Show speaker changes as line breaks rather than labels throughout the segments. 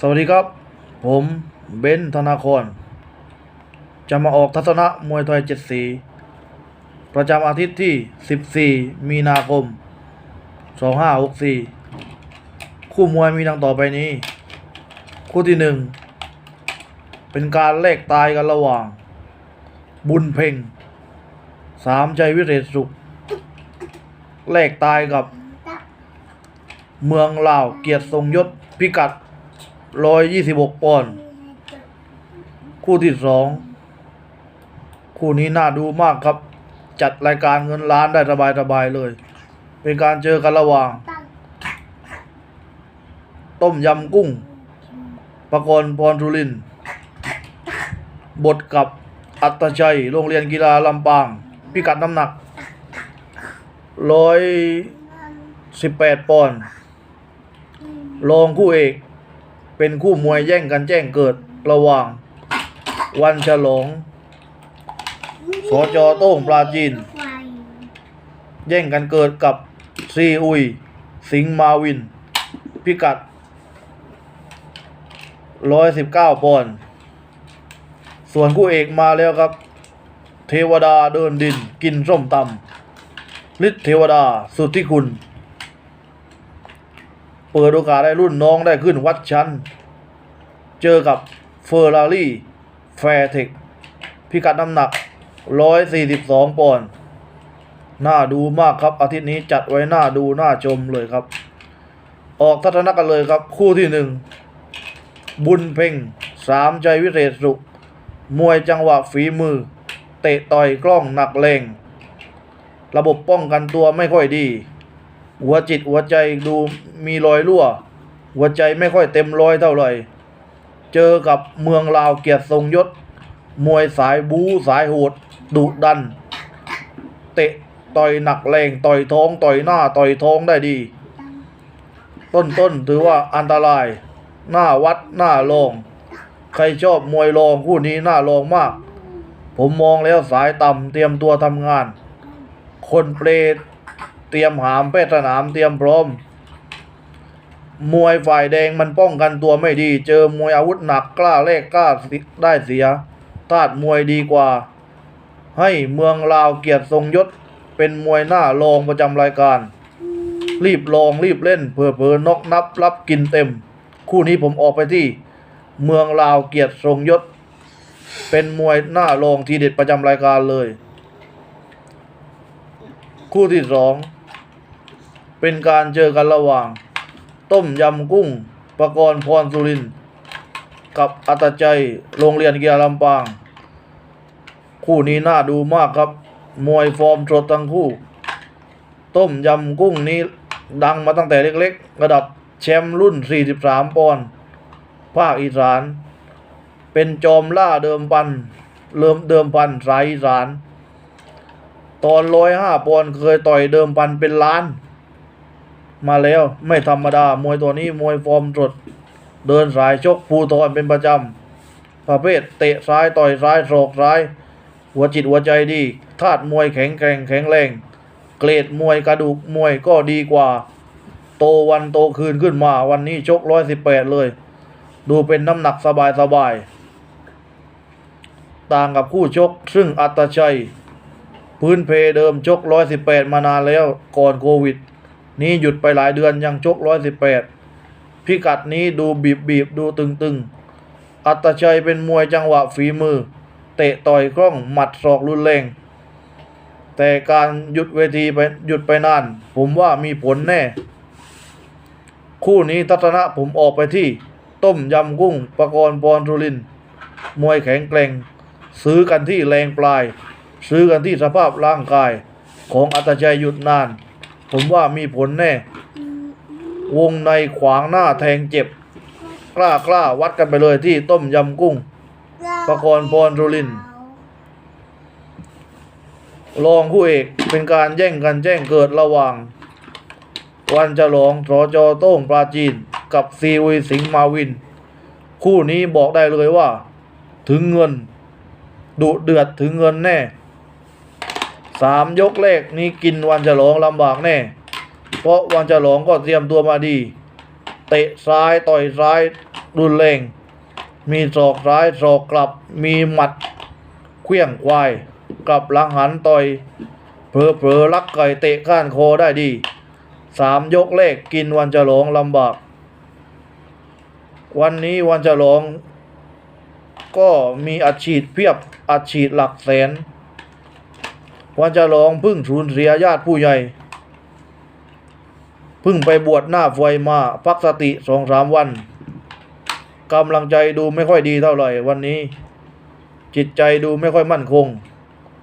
สวัสดีครับ ผมเบนธนาคร จะมาออกทัศนะมวยไทยเจ็ดสี ประจำอาทิตย์ที่ 14 มีนาคม 2564 คู่มวยมีดังต่อไปนี้ คู่ที่หนึ่งเป็นการแลกตายกันระหว่าง บุญเพ่ง สามใจวิเศษสุข แลกตายกับ เมืองลาวเกียรติทรงยศพิกัด 126ปอนด์คู่ที่สองคู่นี้น่าดูมากครับ จัดรายการเงินล้านได้สบายๆเลย เป็นการเจอกันระหว่าง ต้มยำกุ้งประกรณ์พรสุริน บทกับอัตชัย โรงเรียนกีฬาลำปาง พิกัดน้ำหนัก118ปอนด์รองคู่เอก เป็นคู่มวยแย่งกันแจ้งเกิดระหว่าง วันฉลองสจโต้งปราจีน แย่งกันเกิดกับซีอุย สิงมาวิน พิกัด119ปอนด์ส่วนคู่เอกมาแล้วครับ เทวดาเดินดินกินส้มตำฤทธิเทวดาสุดที่คุณ เปิดโอกาสให้รุ่นน้องได้ขึ้นวัดชั้น เจอกับเฟอร์รารี่แฟร์เทคพิกัดน้ำหนัก 142 ปอนด์น่าดูมากครับ อาทิตย์นี้จัดไว้น่าดูน่าชมเลยครับ ออกทัศนะกันเลยครับ คู่ที่หนึ่งบุญเพ่งสามใจวิเศษสุข มวยจังหวะฝีมือ เตะต่อยกล้องหนักแรงระบบป้องกันตัวไม่ค่อยดี หัวจิตหัวใจดูมีรอยรั่ว หัวใจไม่ค่อยเต็มร้อยเท่าไหร่ เจอกับเมืองลาวเกียรติทรงยศ มวยสายบูสายโหดดุดัน เตะต่อยหนักแรงต่อยท้องต่อยหน้าต่อยท้องได้ดี ต้นต้นถือว่าอันตราย หน้าวัดหน้าลองใครชอบมวยรองคู่นี้หน่าลองมาก ผมมองแล้วสายต่ำเตรียมตัวทำงาน คนเปรต เตรียมหามแพทย์สนามเตรียมพร้อม มวยฝ่ายแดงมันป้องกันตัวไม่ดี เจอมวยอาวุธหนักกล้าแลกกล้าได้เสียทาดมวยดีกว่า ให้เมืองลาวเกียรติทรงยศ เป็นมวยหน้ารองประจำรายการ รีบลองรีบเล่นเผื่อเผอนกนับรับกินเต็ม คู่นี้ผมออกไปที่ เมืองลาวเกียรติทรงยศ เป็นมวยหน้ารองทีเด็ดประจำรายการเลย คู่ที่สอง เป็นการเจอกันระหว่าง ต้มยำกุ้งประกรณ์พรสุรินกับอัตใจยโรงเรียนกีฬาลำปาง คู่นี้น่าดูมากครับ มวยฟอร์มสดทั้งคู่ ต้มยำกุ้งนี้ดังมาตั้งแต่เล็กๆ ระดับแชมป์รุ่น 43 ปอนด์ภาคอีสาน เป็นจอมล่าเดิมพันเริ่มเดิมพันสายอีสาน ตอนร้อยห้าปอนด์เคยต่อยเดิมพันเป็นล้าน มาแล้วไม่ธรรมดามวยตัวนี้มวยฟอร์มสดเดินสายชกภูทรเป็นประจำ ประเภทเตะซ้ายต่อยซ้ายศกซ้าย หัวจิตหัวใจดีธาตุมวยแข็งแกร่งแข็งแรง เกรดมวยกระดูกมวยก็ดีกว่า โตวันโตคืนขึ้นมาวันนี้ชกร้อยสิบแปดเลย ดูเป็นน้ำหนักสบายสบายๆต่างกับคู่ชกซึ่งอัตชัย พื้นเพเดิมชกร้อยสิบแปดมานานแล้วก่อนโควิด นี้หยุดไปหลายเดือนยังชกร้อยสิบแปดพิกัดนี้ดูบีบบีบดูตึงตึงอัตชัยเป็นมวยจังหวะฝีมือ เตะต่อยกล้องหมัดศอกรุนแรง แต่การหยุดเวทีไปหยุดไปนาน ผมว่ามีผลแน่ คู่นี้ทัศนะผมออกไปที่ ต้มยำกุ้งปกรณ์ปอนสุริน มวยแข็งแกร่ง ซื้อกันที่แรงปลาย ซื้อกันที่สภาพร่างกาย ของอัตชัยหยุดนาน ผมว่ามีผลแน่ วงในขวางหน้าแทงเจ็บ กล้ากล้าวัดกันไปเลยที่ต้มยำกุ้ง ประกรณ์พรสุรินทร์รองคู่เอกเป็นการแย่งกันแจ้งเกิดระหว่าง วันฉลองสจโต้งปราจีนกับซีอุยสิงห์มาวิน คู่นี้บอกได้เลยว่า ถึงเงิน ดุเดือดถึงเงินแน่ สามยกแรกนี้กินวันฉลองลำบากแน่ เพราะวันฉลองก็เตรียมตัวมาดี เตะซ้ายต่อยซ้ายรุนแรง มีศอกซ้ายศอกกลับ มีหมัดเคลื่องควายกลับหลังหันต่อยเผลอเผลอลักไก่เตะก้านคอได้ดีสามยกแรกกินวันจะหลงลำบาก วันนี้วันจะหลงก็มีอัดฉีดเพียบอัดฉีดหลักแสน วันจะหลงพึ่งสูญเสียญาติผู้ใหญ่ พึ่งไปบวชหน้าไฟมาพักสติสองสามวันกำลังใจดูไม่ค่อยดีเท่าไหร่วันนี้ จิตใจดูไม่ค่อยมั่นคง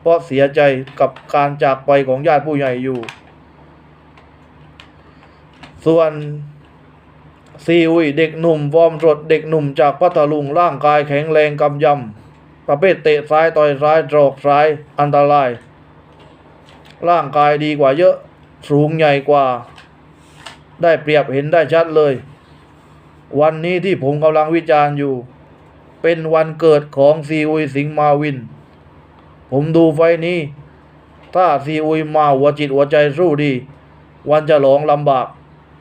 เพราะเสียใจกับการจากไปของญาติผู้ใหญ่อยู่ ส่วนซีอุยเด็กหนุ่มฟอร์มสดเด็กหนุ่มจากพัทลุงร่างกายแข็งแรงกำยำประเภทเตะซ้ายต่อยซ้ายตรอกซ้ายอันตราย ร่างกายดีกว่าเยอะ สูงใหญ่กว่า ได้เปรียบเห็นได้ชัดเลย วันนี้ที่ผมกำลังวิจารณ์อยู่ เป็นวันเกิดของซีอุยสิงมาวิน ผมดูไฟนี้ ถ้าซีอุยมาหัวจิตหัวใจสู้ดี วันจะหลงลำบาก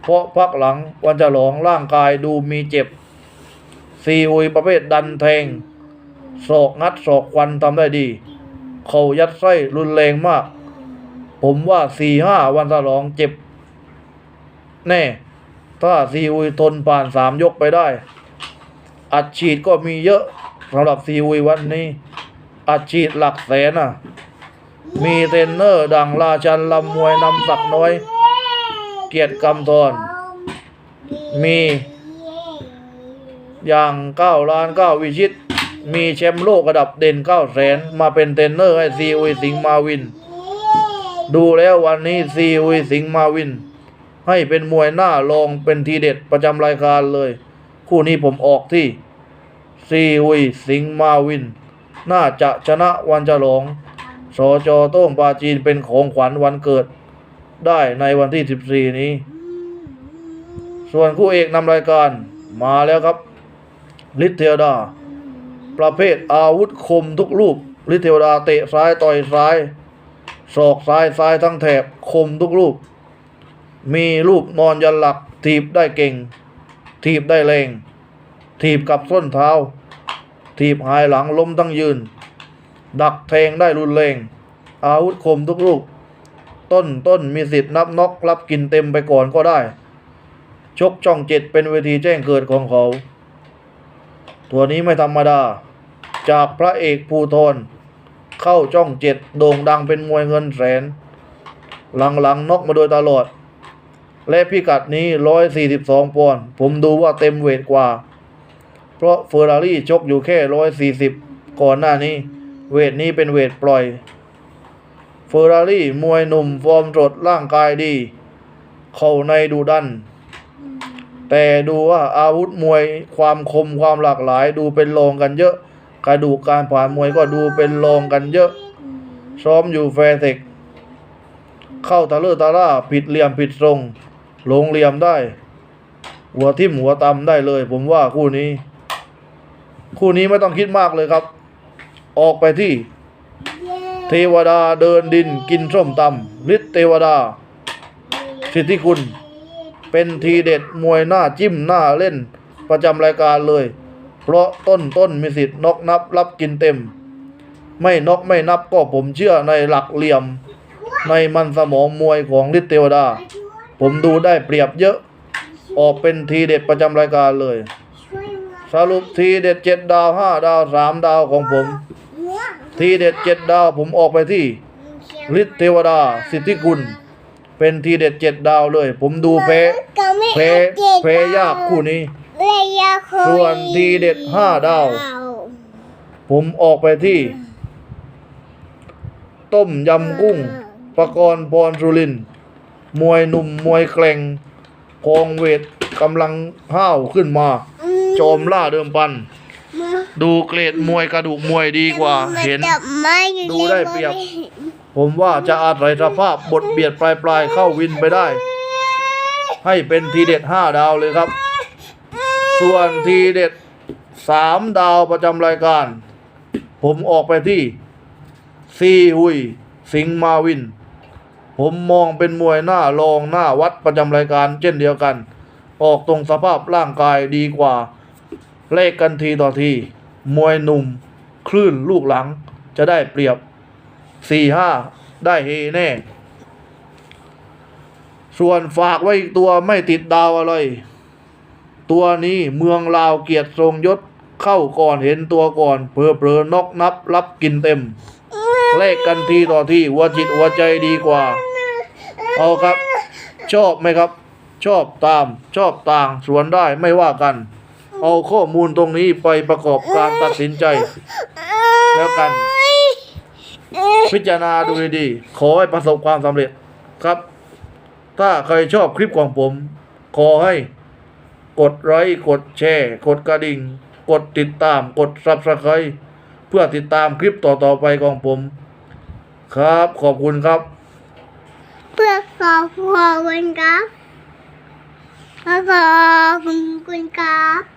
เพราะพักหลังวันจะหลงร่างกายดูมีเจ็บซีอุยประเภทดันแทงศอกงัดศอกควันทำได้ดี เขายัดไส้รุนแรงมาก ผมว่าสี่ห้าวันฉลองเจ็บ แน่ ถ้าซีอุยทนผ่านสามยกไปได้ อัดฉีดก็มีเยอะสำหรับซีอุยวันนี้ อัดฉีดหลักแสนอะ มีเทรนเนอร์ดังราชันลำมวยนำสักน้อย เกียรติกำธรมีอย่างเก้าล้านเก้าวิชิต มีแชมป์โลกระดับเด่นเก้าแสนมาเป็นเทรนเนอร์ให้ซีอุยสิงห์มาวิน ดูแล้ววันนี้ซีอุยสิงมาวิน ให้เป็นมวยหน้าลองเป็นทีเด็ดประจำรายการเลย คู่นี้ผมออกที่ซีอุยสิงมาวิน น่าจะชนะวันฉลงสจโต้งปาจีนเป็นของขวัญวันเกิด ได้ในวันที่ 14 นี้ ส่วนคู่เอกนำรายการมาแล้วครับ ลิเทวดา ประเภทอาวุธคมทุกรูป ลิเทวดาเตะซ้ายต่อยซ้าย ศอกซ้ายซ้ายทั้งแถบคมทุกรูป มีรูปนอนยันหลัก ถีบได้เก่ง ถีบได้แรง ถีบกับส้นเท้า ถีบหายหลังล้มทั้งยืน ดักแทงได้รุนแรง อาวุธคมทุกลูก ต้นต้นมีสิทธิ์นับน็อกรับกินเต็มไปก่อนก็ได้ ชกช่องเจ็ดเป็นเวทีแจ้งเกิดของเขา ตัวนี้ไม่ธรรมดา จากพระเอกภูทร เข้าช่องเจ็ดโด่งดังเป็นมวยเงินแสน หลังๆนกมาโดยตลอด และพิกัดนี้ร้อยสี่สิบสองปอนด์ผมดูว่าเต็มเวทกว่า เพราะเฟอร์รารี่ชกอยู่แค่ร้อยสี่สิบก่อนหน้านี้ เวทนี้เป็นเวทปล่อยเฟอร์รารี่มวยหนุ่มฟอร์มสดร่างกายดี เข้าในดูดัน แต่ดูว่าอาวุธมวยความคมความหลากหลายดูเป็นรองกันเยอะ กระดูกการผ่านมวยก็ดูเป็นรองกันเยอะ ซ้อมอยู่แฟร์เทคเข้าตะเลอตะล่าผิดเหลี่ยมผิดทรงหลงเหลี่ยมได้ หัวทิ่มหัวตำได้เลย ผมว่าคู่นี้ คู่นี้ไม่ต้องคิดมากเลยครับ ออกไปที่ เทวดาเดินดินกินส้มตำฤทธิ์เทวดา สิทธิคุณ เป็นทีเด็ดมวยหน้าจิ้มหน้าเล่นประจำรายการเลย เพราะต้นต้นมีสิทธิ์นกนับรับกินเต็ม ไม่นกไม่นับก็ผมเชื่อในหลักเหลี่ยม ในมันสมองมวยของฤทธิ์เทวดา ผมดูได้เปรียบเยอะ ออกเป็นทีเด็ดประจำรายการเลย สรุปทีเด็ดเจ็ดดาวห้าดาวสามดาวของผม ทีเด็ดเจ็ดดาวผมออกไปที่ฤทธิ์เทวดา สิทธิคุณเป็นทีเด็ดเจ็ดดาวเลย ผมดูแพ้แพ้แพ้ยากคู่นี้ ส่วนทีเด็ดห้าดาว ผมออกไปที่ ต้มยำกุ้งประกรณ์พรสุรินทร์มวยหนุ่มมวยแกร่งคองเวทกำลังห้าวขึ้นมา โจมล่าเดิมพัน ดูเกรดมวยกระดูกมวยดีกว่า เห็น ดูได้เปรียบ ผมว่าจะอาศัยสภาพบทเบียดปลายปลายๆเข้าวินไปได้ ให้เป็นทีเด็ดห้าดาวเลยครับ ส่วนทีเด็ดสามดาวประจำรายการ ผมออกไปที่ซีหุย สิงมาวิน ผมมองเป็นมวยหน้ารองหน้าวัดประจำรายการเช่นเดียวกัน ออกตรงสภาพร่างกายดีกว่า เลขกันทีต่อที มวยหนุ่ม คลื่นลูกหลังจะได้เปรียบสี่ห้าได้เฮแน่ ส่วนฝากไว้อีกตัวไม่ติดดาวอะไร ตัวนี้เมืองลาวเกียรติทรงยศเข้าก่อนเห็นตัวก่อนเพอเพลอนกนับรับกินเต็มเลขกันทีต่อทีหัวจิตหัวใจดีกว่า เอาครับ ชอบไหมครับ ชอบตามชอบต่างสวนได้ไม่ว่ากัน เอาข้อมูลตรงนี้ไปประกอบการตัดสินใจ แล้วกัน พิจารณาดูดีๆขอให้ประสบความสำเร็จครับ ถ้าใครชอบคลิปของผม ขอให้ กดไลค์กดแชร์กดกระดิ่ง กดติดตามกดซับสไครต์เพื่อติดตามคลิปต่อๆไปของผม ครับขอบคุณครับ
เพื่อขอบคุณครับขอบคุณครับ